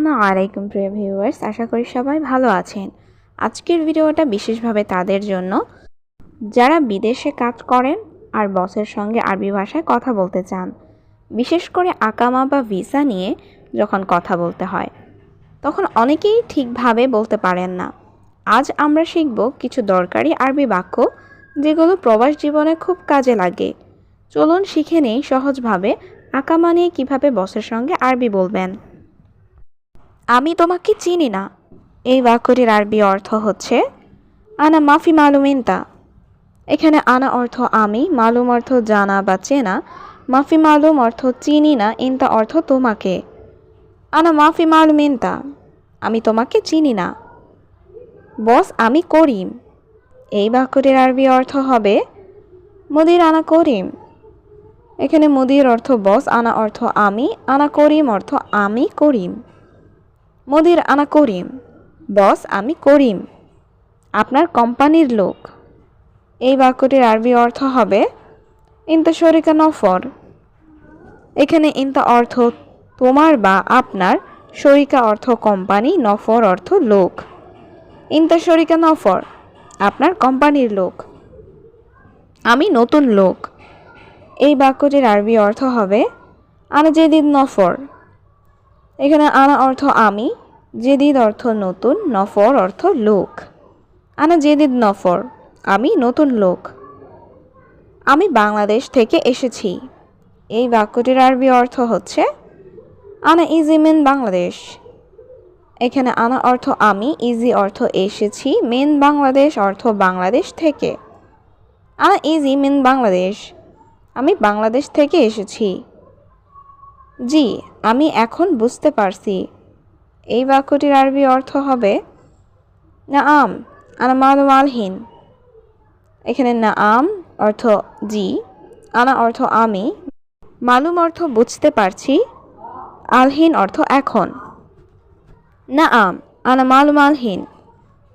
আসসালামু আলাইকুম প্রিয় ভিউয়ার্স, আশা করি সবাই ভালো আছেন। আজকের ভিডিওটা বিশেষভাবে তাদের জন্য। যারা বিদেশে কাজ করেন আর বসের সঙ্গে আরবি ভাষায় কথা বলতে চান, বিশেষ করে আকামা বা ভিসা নিয়ে যখন কথা বলতে হয়, তখন অনেকেই ঠিকভাবে বলতে পারেন না। আজ আমরা শিখব কিছু দরকারি আরবি বাক্য, যেগুলো প্রবাস জীবনে খুব কাজে লাগে। চলুন শিখে নেই সহজভাবে আকামা নিয়ে কীভাবে বসের সঙ্গে আরবি বলবেন। আমি তোমাকে চিনি না। এই বাক্যটির আরবি অর্থ হচ্ছে, আনা মাফি মালুমিনতা এখানে আনা অর্থ আমি মালুম অর্থ জানা বা চেনা মাফি মালুম অর্থ চিনি না ইনতা অর্থ তোমাকে। আনা মাফি মালুমিনতা আমি তোমাকে চিনি না। বস, আমি করিম। এই বাক্যটির আরবি অর্থ হবে, মুদির আনা করিম। এখানে মুদির অর্থ বস আনা অর্থ আমি আনা করিম অর্থ আমি করিম। মুদির আনা করিম। বস, আমি করিম। আপনার কোম্পানির লোক। এই বাক্যটির আরবি অর্থ হবে, ইনতা শরিকা নফর। এখানে ইনতা অর্থ তোমার বা আপনার, শরিকা অর্থ কোম্পানি, নফর অর্থ লোক। ইনতা শরিকা নফর। আপনার কোম্পানির লোক। আমি নতুন লোক। এই বাক্যটির আরবি অর্থ হবে, আনা জেদিদ নফর। এখানে আনা অর্থ আমি। জেদিদ অর্থ নতুন, নফর অর্থ লোক। আনা জেদিদ নফর, আমি নতুন লোক। আমি বাংলাদেশ থেকে এসেছি। এই বাক্যটির আরবি অর্থ হচ্ছে, আনা ইজি মেন বাংলাদেশ। এখানে আনা অর্থ আমি ইজি অর্থ এসেছি মেন বাংলাদেশ অর্থ বাংলাদেশ থেকে। আনা ইজি মেন বাংলাদেশ, আমি বাংলাদেশ থেকে এসেছি। জি, আমি এখন বুঝতে পারছি। এই বাক্যটির আরবি অর্থ হবে না আম আনা মালুম আলহীন। এখানে না আম অর্থ জি আনা অর্থ আমি মালুম অর্থ বুঝতে পারছি আলহীন অর্থ এখন না আম আনা মালুম আলহীন।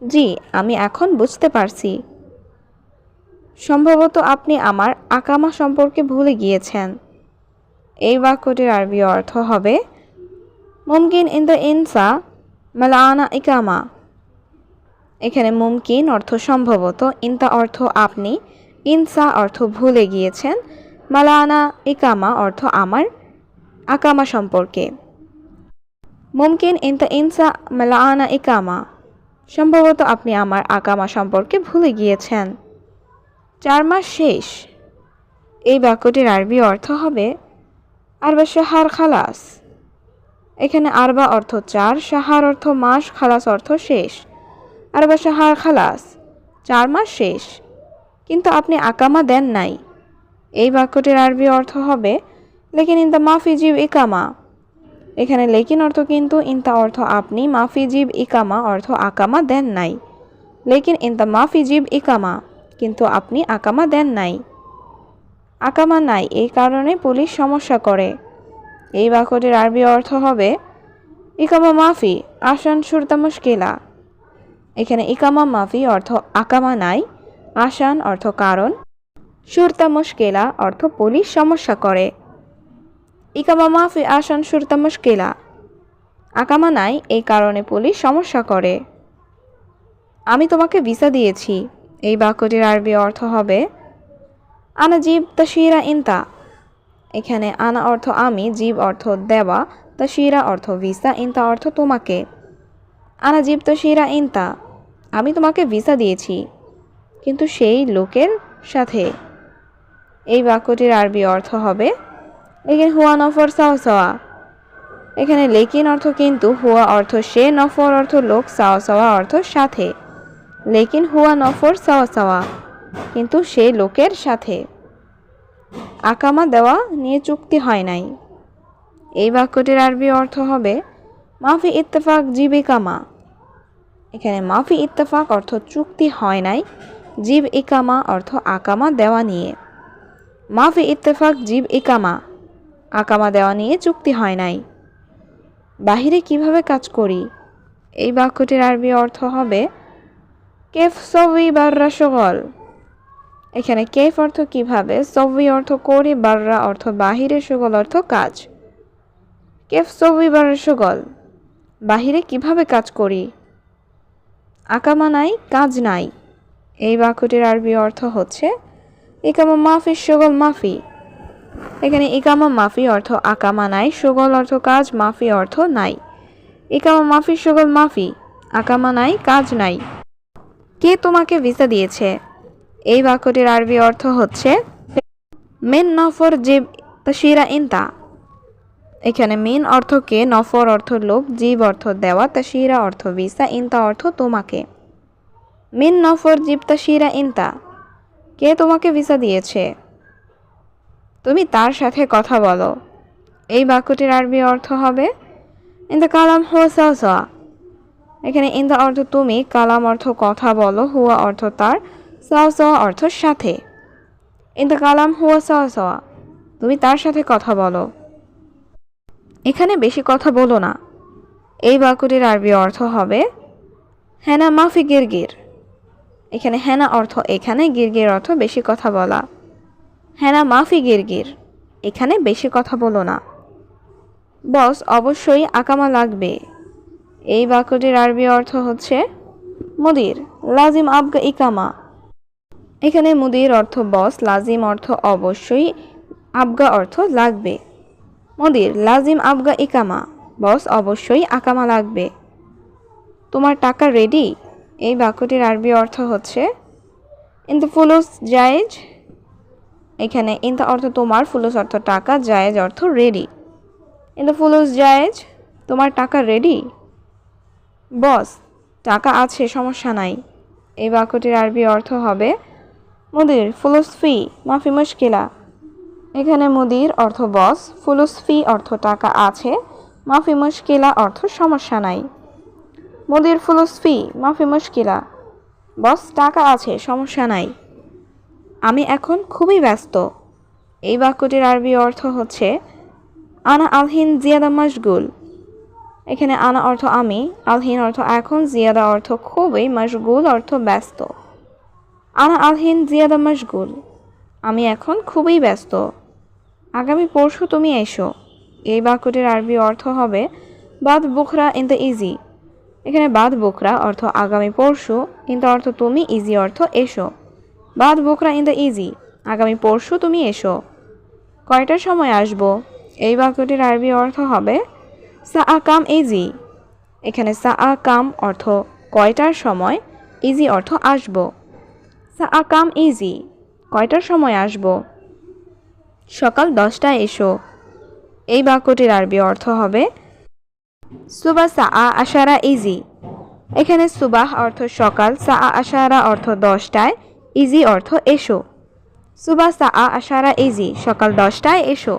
জি, আমি এখন বুঝতে পারছি। সম্ভবত আপনি আমার আকামা সম্পর্কে ভুলে গিয়েছেন। এই বাক্যটির আরবি অর্থ হবে মুমকিন ইন দ্য ইনসা মালানা ইকামা। এখানে মুমকিন অর্থ সম্ভবত, ইনতা অর্থ আপনি, ইনসা অর্থ ভুলে গিয়েছেন, মালানা ইকামা অর্থ আমার, আকামা সম্পর্কে। মুমকিন ইন দ্য ইনসা মালানা ইকামা, সম্ভবত আপনি আমার আকামা সম্পর্কে ভুলে গিয়েছেন। চার মাস শেষ। এই বাক্যটির আরবি অর্থ হবে আরবা শাহার খালাস। এখানে আরবা অর্থ চার, সাহার অর্থ মাস, খালাস অর্থ শেষ। আরবা শাহার খালাস, চার মাস শেষ। কিন্তু আপনি আকামা দেন নাই। এই বাক্যটির আরবি অর্থ হবে, লেকিন ইন দ্য মাফি জিব ইকামা। এখানে লেকিন অর্থ কিন্তু ইনতা অর্থ আপনি মাফি জিব ইকামা অর্থ আকামা দেন নাই। লেকিন ইন দ্য মাফি জিব ইকামা কিন্তু আপনি আকামা দেন নাই। আকামা নাই, এই কারণে পুলিশ সমস্যা করে। এই বাক্যটির আরবি অর্থ হবে, ইকামা মাফি আসান সুরতা মুশকিলা। এখানে ইকামা মাফি অর্থ আকামা নাই আসান অর্থ কারণ, সুরতা মুশকিলা অর্থ পুলিশ সমস্যা করে। ইকামা মাফি আসান সুরতা মুশকিলা। আকামা নাই, এই কারণে পুলিশ সমস্যা করে। আমি তোমাকে ভিসা দিয়েছি। এই বাক্যটির আরবি অর্থ হবে, আনা জীব তাশিরা ইনতা। এখানে আনা অর্থ আমি, জীব অর্থ দেওয়া তাশিরা অর্থ ভিসা, ইনতা অর্থ তোমাকে। আনা জীব তাশিরা ইনতা, আমি তোমাকে ভিসা দিয়েছি, কিন্তু সেই লোকের সাথে। এই বাক্যটির আরবি অর্থ হবে, এখানে হুয়া নফর সাওয়া সাওয়া। এখানে লেকিন অর্থ কিন্তু হুয়া অর্থ সে, নফর অর্থ লোক সাওয়া সাওয়া অর্থ সাথে। লেকিন হুয়া নফর সাওয়া সাওয়া, কিন্তু সে লোকের সাথে। আকামা দেওয়া নিয়ে চুক্তি হয় নাই। এই বাক্যটির আরবি অর্থ হবে, মাফি ইত্তেফাক জীবিকামা এখানে মাফি ইত্তেফাক অর্থ চুক্তি হয় নাই, জীব ইকামা অর্থ আকামা দেওয়া নিয়ে। মাফি ইত্তেফাক জীব ইকামা। আকামা দেওয়া নিয়ে চুক্তি হয় নাই। বাহিরে কীভাবে কাজ করি? এই বাক্যটির আরবি অর্থ হবে, কেফ সবই বাররা সগল এখানে কেফ অর্থ কীভাবে সবই অর্থ করি বাররা, অর্থ বাহিরে সুগল অর্থ কাজ। কেফ সবই বাররা, সুগল। বাহিরে কীভাবে কাজ করি? আকামা নাই, কাজ নাই। এই বাক্যটির আরবি অর্থ হচ্ছে, ইকামা মাফি, সুগল মাফি। এখানে ইকামা মাফি অর্থ আকামা নাই, সুগল অর্থ কাজ, মাফি অর্থ নাই। ইকামা মাফি, সুগল মাফি। আকামা নাই, কাজ নাই। কে তোমাকে ভিসা দিয়েছে? এই বাক্যটির আরবি অর্থ হচ্ছে, মেন নফর জিব তাশিরা ইনতা এখানে মেন অর্থ কে? নফর অর্থ লোক, জীব অর্থ দেওয়া তাশিরা অর্থ ভিসা, ইনতা অর্থ তোমাকে। মিন নফর জিব তাশিরা ইনতা কে তোমাকে ভিসা দিয়েছে? তুমি তার সাথে কথা বলো। এই বাক্যটির আরবি অর্থ হবে, ইন দ্য কালাম হুয়া এখানে ইন দ্য অর্থ তুমি, কালাম অর্থ কথা বলো, হুয়া অর্থ তার। সাওয়া অর্থ সাথে। ইন দ্য কালাম হুয়া সাওয়া তুমি তার সাথে কথা বলো। এখানে বেশি কথা বলো না। এই বাক্যটির আরবি অর্থ হবে হ্যানা মাফি গিরগির। এখানে হ্যানা অর্থ এখানে, গিরগির অর্থ বেশি কথা বলা। হ্যানা মাফি গিরগির। এখানে বেশি কথা বলো না। বস, অবশ্যই আকামা লাগবে। এই বাক্যটির আরবি অর্থ হচ্ছে, মুদির। লাজিম আবগা ইকামা। এখানে মুদির অর্থ বস, লাজিম অর্থ অবশ্যই, আবগা অর্থ লাগবে। মুদির, লাজিম, আবগা, ইকামা, বস, অবশ্যই, আকামা লাগবে। তোমার টাকা রেডি এই বাক্যটির আরবি অর্থ হচ্ছে ইন দ্য ফুলুস জায়েজ এখানে ইন দ্য অর্থ তোমার ফুলুস অর্থ টাকা জায়েজ অর্থ রেডি ইন দ্য ফুলুস জায়েজ তোমার টাকা রেডি বস, টাকা আছে, সমস্যা নাই। এই বাক্যটির আরবি অর্থ হবে মুদির ফুলুস ফি মাফি মুশকিলা। এখানে মুদির অর্থ বস ফুলুস ফি অর্থ টাকা আছে, মাফি মুশকিলা অর্থ সমস্যা নাই। মুদির ফুলুস ফি মাফি মুশকিলা। বস টাকা আছে, সমস্যা নাই। আমি এখন খুবই ব্যস্ত। এই বাক্যটির আরবি অর্থ হচ্ছে, আনা আলহিন জিয়াদা মশগুল। এখানে আনা অর্থ আমি, আলহিন অর্থ এখন, জিয়াদা অর্থ খুবই, মশগুল অর্থ ব্যস্ত। আনা আলহিন জিয়াদা মশগুল। আমি এখন খুবই ব্যস্ত। আগামী পরশু তুমি এসো। এই বাক্যটির আরবি অর্থ হবে, বাদ বুখরা ইন দ্য ইজি। এখানে বাদ বুকরা অর্থ আগামী পরশু, ইন দ্য অর্থ তুমি, ইজি অর্থ এসো। বাদ বুকরা ইন দ্য ইজি। আগামী পরশু তুমি এসো। কয়টার সময় আসব? এই বাক্যটির আরবি অর্থ হবে, সা আ কাম ইজি। এখানে সা আ কাম অর্থ কয়টার সময়, ইজি অর্থ আসব। সা আ, কাম ইজি। কয়টার সময় আসব? সকাল দশটায় এসো। এই বাক্যটির আরবি অর্থ হবে, সুবা সা আ আশারা ইজি। এখানে সুবাহ অর্থ সকাল, সা আ আশারা অর্থ দশটায়, ইজি অর্থ এসো। সুবা সা আ আশারা ইজি, সকাল দশটায় এসো।